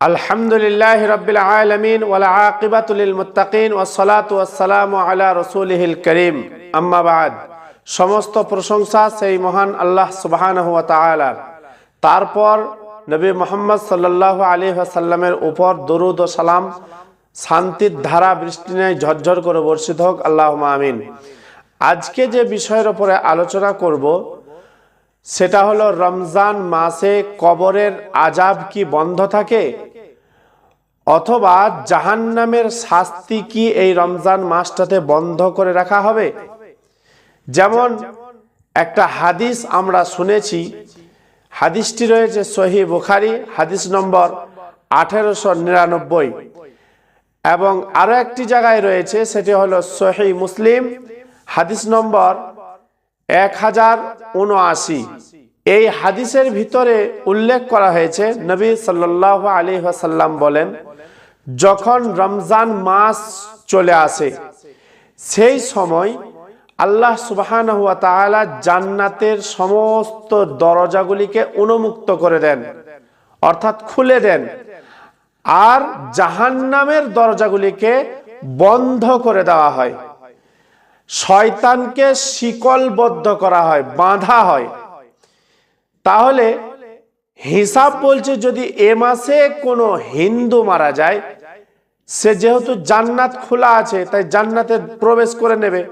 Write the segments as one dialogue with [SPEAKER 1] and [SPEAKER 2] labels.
[SPEAKER 1] আলহামদুলিল্লাহ রবিল আলমিন ওলা আকিবাতুল মুতাকিন ওসলাত ওসালাম আলা রসুলহিল করিম। আম্মাবাদ সমস্ত প্রশংসা সেই মহান আল্লাহ সুবাহান হুয়া তারপর নবী মোহাম্মদ সাল্লাহ আলী আসাল্লামের উপর দরুদ ও সালাম, শান্তির ধারা বৃষ্টি নেয় ঝরঝর করে বর্ষিত হোক আল্লাহ আমিন। আজকে যে বিষয়ের ওপরে আলোচনা করব সেটা হলো রমজান মাসে কবরের আজাব কি বন্ধ থাকে? অথবা জাহান্নামের শাস্তি কি এই রমজান মাসটাতে বন্ধ করে রাখা হবে? যেমন একটা হাদিস আমরা শুনেছি, হাদিসটি রয়েছে সহি বুখারি, হাদিস নম্বর আঠেরোশো নিরানব্বই। এবং আরও একটি জায়গায় রয়েছে, সেটি হলো সহি মুসলিম, হাদিস নম্বর এক হাজার উনআশি এই হাদিসের ভিতরে উল্লেখ করা হয়েছে, নবী সাল্লাহ আলী সাল্লাম বলেন, যখন রমজান মাস চলে আসে, সেই সময় আল্লাহ সুবাহান হুয়া তাআলা জান্নাতের সমস্ত দরজাগুলিকে উন্মুক্ত করে দেন, অর্থাৎ খুলে দেন, আর জাহান্নামের দরজাগুলিকে বন্ধ করে দেওয়া হয়। শয়তানকে শিকলবদ্ধ করা হয়, বাঁধা হয়। তাহলে হিসাব বলছে যদি এ মাসে কোনো হিন্দু মারা যায়, সে যেহেতু জান্নাত খোলা আছে, তাই জান্নাতে প্রবেশ করে নেবে।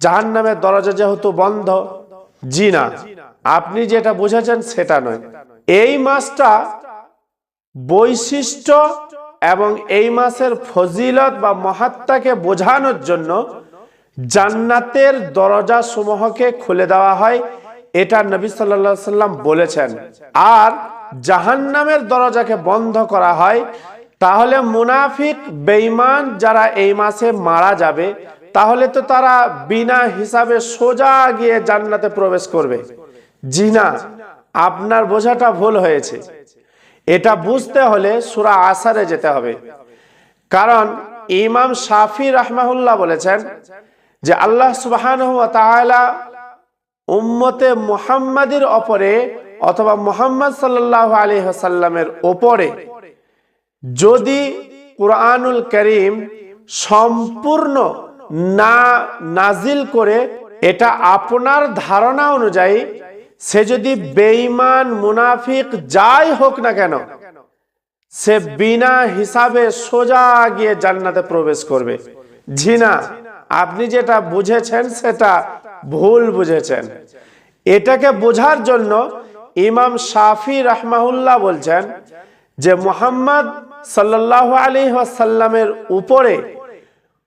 [SPEAKER 1] জাহান্নামের দরজা যেহেতু বন্ধ, জি না। আপনি যেটা বুঝেছেন সেটা নয়। এই মাসটা বৈশিষ্ট্য এবং এই মাসের ফজিলত বা মহাত্মাকে বোঝানোর জন্য জান্নাতের দরজা সমূহকে খুলে দেওয়া হয়। এটা নবী সাল্লা সাল্লাম বলেছেন। আর জাহান্নামের দরজাকে বন্ধ করা হয়। তাহলে মুনাফিক, বেঈমান যারা এই মাসে মারা যাবে, তাহলে তো তারা বিনা হিসাবে সোজা গিয়ে জান্নাতে প্রবেশ করবে। জি না, আপনার বোঝাটা ভুল হয়েছে। এটা বুঝতে হলে সুরা আসারে যেতে হবে। কারণ ইমাম শাফি রাহমাহুল্লাহ বলেছেন যে আল্লাহ সুবাহান উম্মতে মুহাম্মাদির ওপরে অথবা মোহাম্মদ সাল্লাহ আলী হাসাল্লামের ওপরে যদি কোরআনুল করিম সম্পূর্ণ না নাজিল করে, এটা আপনার ধারণা অনুযায়ী সে যদি বেঈমান, মুনাফিক যাই হোক না কেন, সে বিনা হিসাবে সোজা গিয়ে জান্নাতে প্রবেশ করবে। জি না আপনি যেটা বুঝেছেন সেটা ভুল বুঝেছেন। এটাকে বোঝার জন্য ইমাম শাফি রাহমাহুল্লাহ বলছেন যে মোহাম্মদ সাল্লাহ আলী সাল্লামের উপরে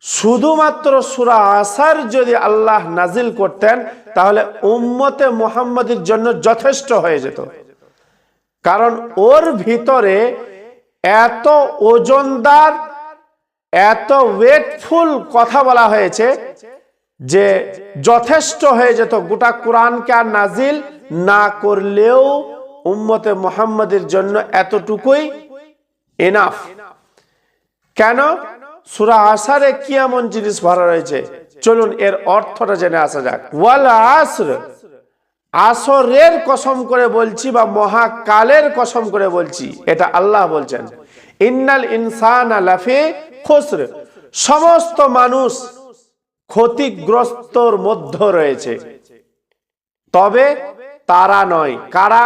[SPEAKER 1] শুধুমাত্র সুরা আসার যদি আল্লাহ নাজিল করতেন, তাহলে উম্মতে মোহাম্মদের জন্য যথেষ্ট হয়ে যেত। কারণ ওর ভিতরে এত ওজনদার এত ওয়েটফুল কথা বলা হয়েছে যে যথেষ্ট হয়ে যেত গোটা কোরআনকে আর নাজিল না করলেও উম্মতে মোহাম্মদের জন্য এতটুকুই এনাফ কেন? সুরা আসারে কি এমন জিনিস ভরা রয়েছে? চলুন এর অর্থটা জেনে আসা যাক। ওয়াল আসর, আসরের কসম করে বলছি বা মহাকালের কসম করে বলছি, এটা আল্লাহ বলছেন। ইন্নাল ইনসান লাফে খুসর। সমস্ত মানুষ ক্ষতিগ্রস্তর মধ্য রয়েছে। তবে তারা নয়। কারা?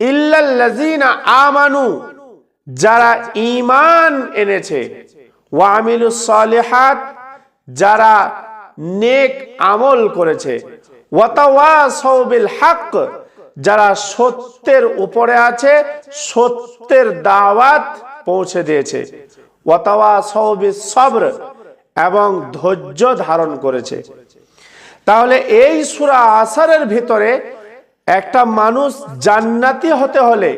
[SPEAKER 1] ইল্লাল্লাযিনা আমানু, যারা ঈমান এনেছে। ওয়ামিলুস সালিহাত, যারা নেক আমল করেছে। ওয়াতাওয়াসাউ বিল হক যারা সত্যের উপরে আছে, সত্যের দাওয়াত পৌঁছে দিয়েছে। এবং ধৈর্য ধারণ করেছে। তাহলে এই সূরা আসারের ভিতরে একটা মানুষ জান্নাতি হতে হলে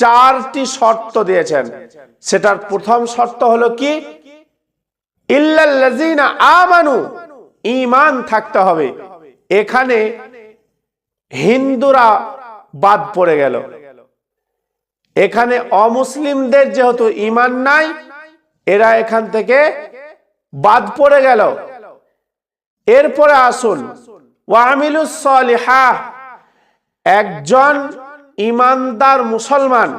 [SPEAKER 1] চারটি শর্ত দিয়েছেন। সেটার প্রথম শর্ত হলো কি? ইল্লাল্লাযিনা আমানু, ঈমান থাকতে হবে। এখানে হিন্দুরা বাদ পড়ে গেল। এখানে অমুসলিমদের যেহেতু ঈমান নাই এরা এখান থেকে বাদ পড়ে গেল। এরপরে আসুন একজন ইমানদার মুসলমান।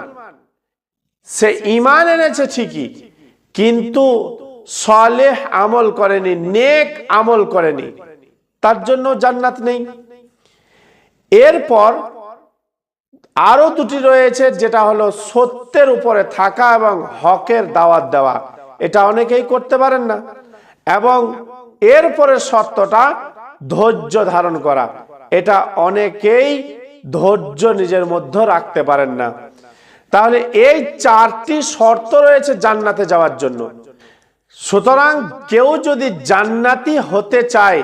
[SPEAKER 1] সে ইমান এনেছে ঠিকই, কিন্তু সলেহ আমল করেনি, নেক আমল করেনি, তার জন্য জান্নাত নেই। এরপর আরও দুটি রয়েছে, যেটা হলো সত্যের উপরে থাকা এবং হকের দাওয়াত দেওয়া। এটা অনেকেই করতে পারেন না। এবং এরপরে শর্তটা ধৈর্য ধারণ করা। এটা অনেকেই ধৈর্য নিজের মধ্যে রাখতে পারেন না। তাহলে এই চারটি শর্ত রয়েছে জান্নাতে যাওয়ার জন্য। সুতরাং কেউ যদি জান্নাতি হতে চায়,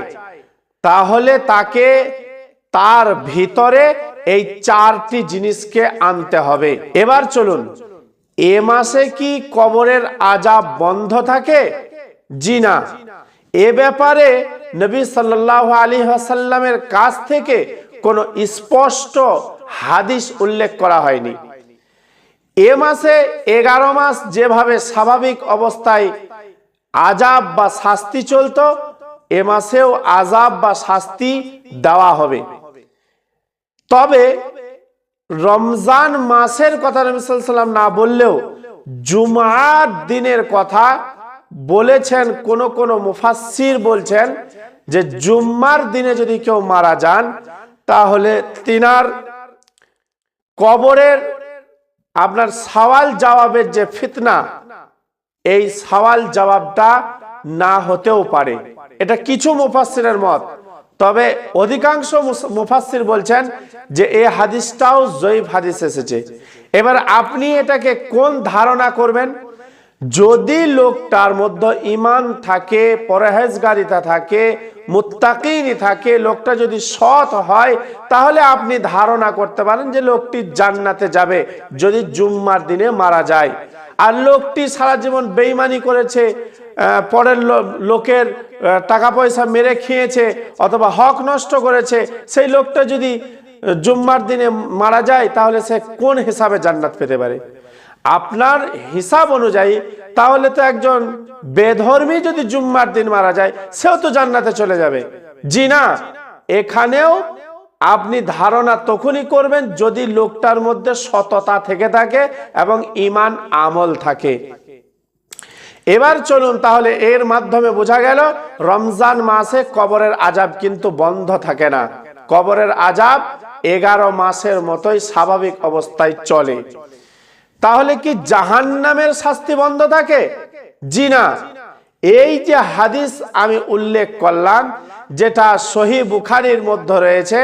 [SPEAKER 1] তাহলে তাকে তার ভিতরে এই চারটি জিনিসকে আনতে হবে। এবার চলুন এ মাসে কি কবরের আজাব বন্ধ থাকে? জি না। এ ব্যাপারে নবী সাল্লাহ আলী আসাল্লামের কাছ থেকে কোনো স্পষ্ট হাদিস উল্লেখ করা হয়নি। এ মাসে এগারো মাস যেভাবে স্বাভাবিক অবস্থায় আজাব বা শাস্তি চলতো, এ মাসেও আজাব বা শাস্তি দেওয়া হবে। তবে রমজান মাসের কথা নবী না বললেও জুমার দিনের কথা বলেছেন, কোন কোন মুফাসসির বলছেন যে জুম্মার দিনে যদি কেউ মারা যান, তাহলে তিনার কবরের আপনার সওয়াল জবাবের যে ফিতনা, এই সওয়াল জবাবটা না হতেও পারে। এটা কিছু মুফাসসিরের মত। তবে অধিকাংশ মুফাসসির বলছেন যে এই হাদিসটাও জয়ীফ হাদিস এসেছে। এবার আপনি এটাকে কোন ধারণা করবেন? যদি লোকটার মধ্যে ইমান থাকে, পরহেজগারিতা থাকে, মুত্তাকিনি থাকে, লোকটা যদি সৎ হয়, তাহলে আপনি ধারণা করতে পারেন যে লোকটি জান্নাতে যাবে, যদি জুম্মার দিনে মারা যায়। আর লোকটি সারা জীবন বেইমানি করেছে পরের লোকের টাকা পয়সা মেরে খেয়েছে অথবা হক নষ্ট করেছে, সেই লোকটা যদি জুম্মার দিনে মারা যায়, তাহলে সে কোন হিসাবে জান্নাত পেতে পারে? আপনার হিসাব অনুযায়ী, তাহলে তো একজন বেধর্মী যদি জুম্মার দিন মারা যায়, সেও তো জান্নাতে চলে যাবে। জি না। এখানেও আপনি ধারণা তখনই করবেন যদি লোকটার মধ্যে সততা থেকে থাকে এবং ইমান আমল থাকে। এবার চলুন তাহলে এর মাধ্যমে বোঝা গেল, রমজান মাসে কবরের আজাব কিন্তু বন্ধ থাকে না। কবরের আজাব এগারো মাসের মতোই স্বাভাবিক অবস্থায় চলে। তাহলে কি জাহান্নামের শাস্তি বন্ধ থাকে? জি না। এই যে হাদিস আমি উল্লেখ করলাম, যেটা সহি বুখারির মধ্যে রয়েছে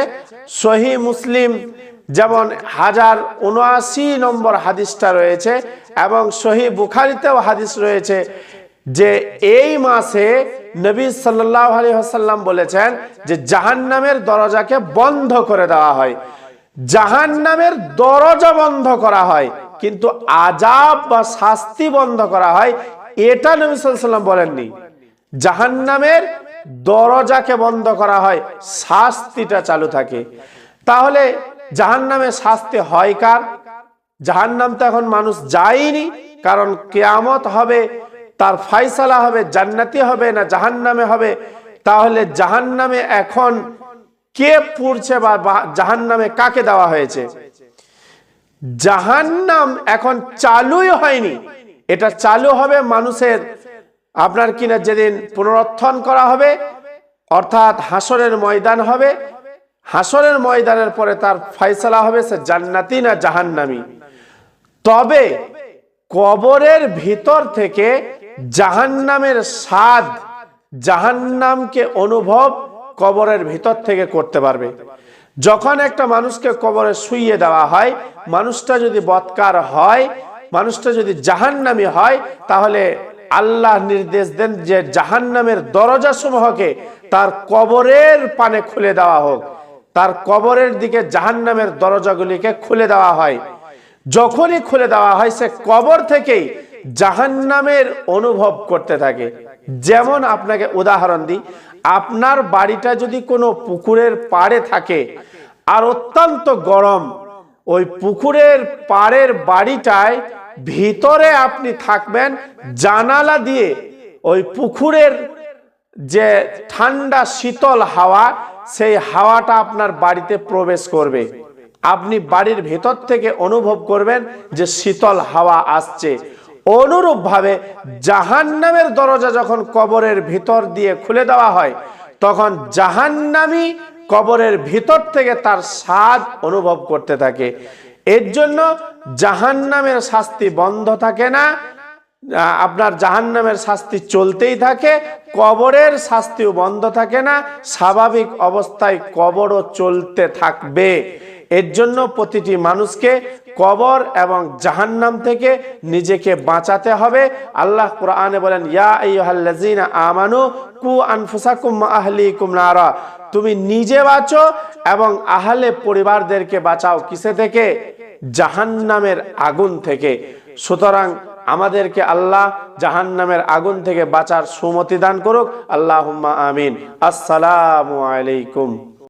[SPEAKER 1] সহি মুসলিম যেমন হাজার উনআশি নম্বর হাদিসটা রয়েছে এবং সহি বুখারিতেও হাদিস রয়েছে যে এই মাসে নবী সাল্লাহ আলী হাসাল্লাম বলেছেন যে জাহান্নামের দরজাকে বন্ধ করে দেওয়া হয়। জাহান নামের দরজা বন্ধ করা হয়, কিন্তু আজাব বা শাস্তি বন্ধ করা হয়, এটা নবী সাল্লাম বলেননি। জাহান নামের দরজাকে বন্ধ করা হয়, শাস্তিটা চালু থাকে। তাহলে জাহান নামে শাস্তি হয় কার? জাহান নাম তো এখন মানুষ যায়নি, কারণ কেয়ামত হবে, তার ফাইসালা হবে, জান্নাতি হবে না জাহান নামে হবে? তাহলে জাহান নামে এখন কে পুড়ছে বা জাহান নামে কাকে দেওয়া হয়েছে? জাহান্নাম এখন চালুই হয়নি। এটা চালু হবে মানুষের, আপনার কিনা যেদিন পুনরুত্থান করা হবে, অর্থাৎ হাসরের ময়দান হবে হাসরের ময়দানের পরে তার ফয়সালা হবে সে জান্নাতি না জাহান্নামি? তবে কবরের ভিতর থেকে জাহান্নামের স্বাদ জাহান্নামকে অনুভব কবরের ভিতর থেকে করতে পারবে। যখন একটা মানুষকে কবরে শুইয়ে দেওয়া হয়, মানুষটা যদি বৎকার হয়, মানুষটা যদি জাহান্নামি হয়, তাহলে আল্লাহ নির্দেশ দেন যে জাহান্নামের দরজা সমূহকে তার কবরের পানে খুলে দেওয়া হোক। তার কবরের দিকে জাহান্নামের দরজাগুলিকে খুলে দেওয়া হয়। যখনই খুলে দেওয়া হয়, সে কবর থেকেই জাহান্নামের অনুভব করতে থাকে। যেমন আপনাকে উদাহরণ দিই, আপনার বাড়িটা যদি কোনো পুকুরের পাড়ে থাকে আর অত্যন্ত গরম, ওই পুকুরের পাড়ের বাড়িটায় ভিতরে আপনি থাকবেন, জানালা দিয়ে ওই পুকুরের যে ঠান্ডা শীতল হাওয়া সেই হাওয়াটা আপনার বাড়িতে প্রবেশ করবে। আপনি বাড়ির ভেতর থেকে অনুভব করবেন যে শীতল হাওয়া আসছে। অনুরূপভাবে জাহান্নামের দরজা যখন কবরের ভিতর দিয়ে খুলে দেওয়া হয়, তখন জাহান্নামি কবরের ভিতর থেকে তার স্বাদ অনুভব করতে থাকে। এর জন্য জাহান্নামের শাস্তি বন্ধ থাকে না আপনার জাহান্নামের শাস্তি চলতেই থাকে, কবরের শাস্তিও বন্ধ থাকে না, স্বাভাবিক অবস্থায় কবরও চলতে থাকবে। এর জন্য প্রতিটি মানুষকে কবর এবং জাহান্নাম থেকে নিজেকে বাঁচাতে হবে। আল্লাহ কোরআনে বলেন, ইয়া আমানু কু আনফুসাকুম ওয়া আহলিকুম নারা। তুমি নিজে বাঁচো এবং আহলে পরিবারদেরকে বাঁচাও কিসে থেকে? জাহান্নামের আগুন থেকে। সুতরাং আমাদেরকে আল্লাহ জাহান্নামের আগুন থেকে বাঁচার সুমতি দান করুক। আল্লাহ আমিন। আসসালামু আলাইকুম।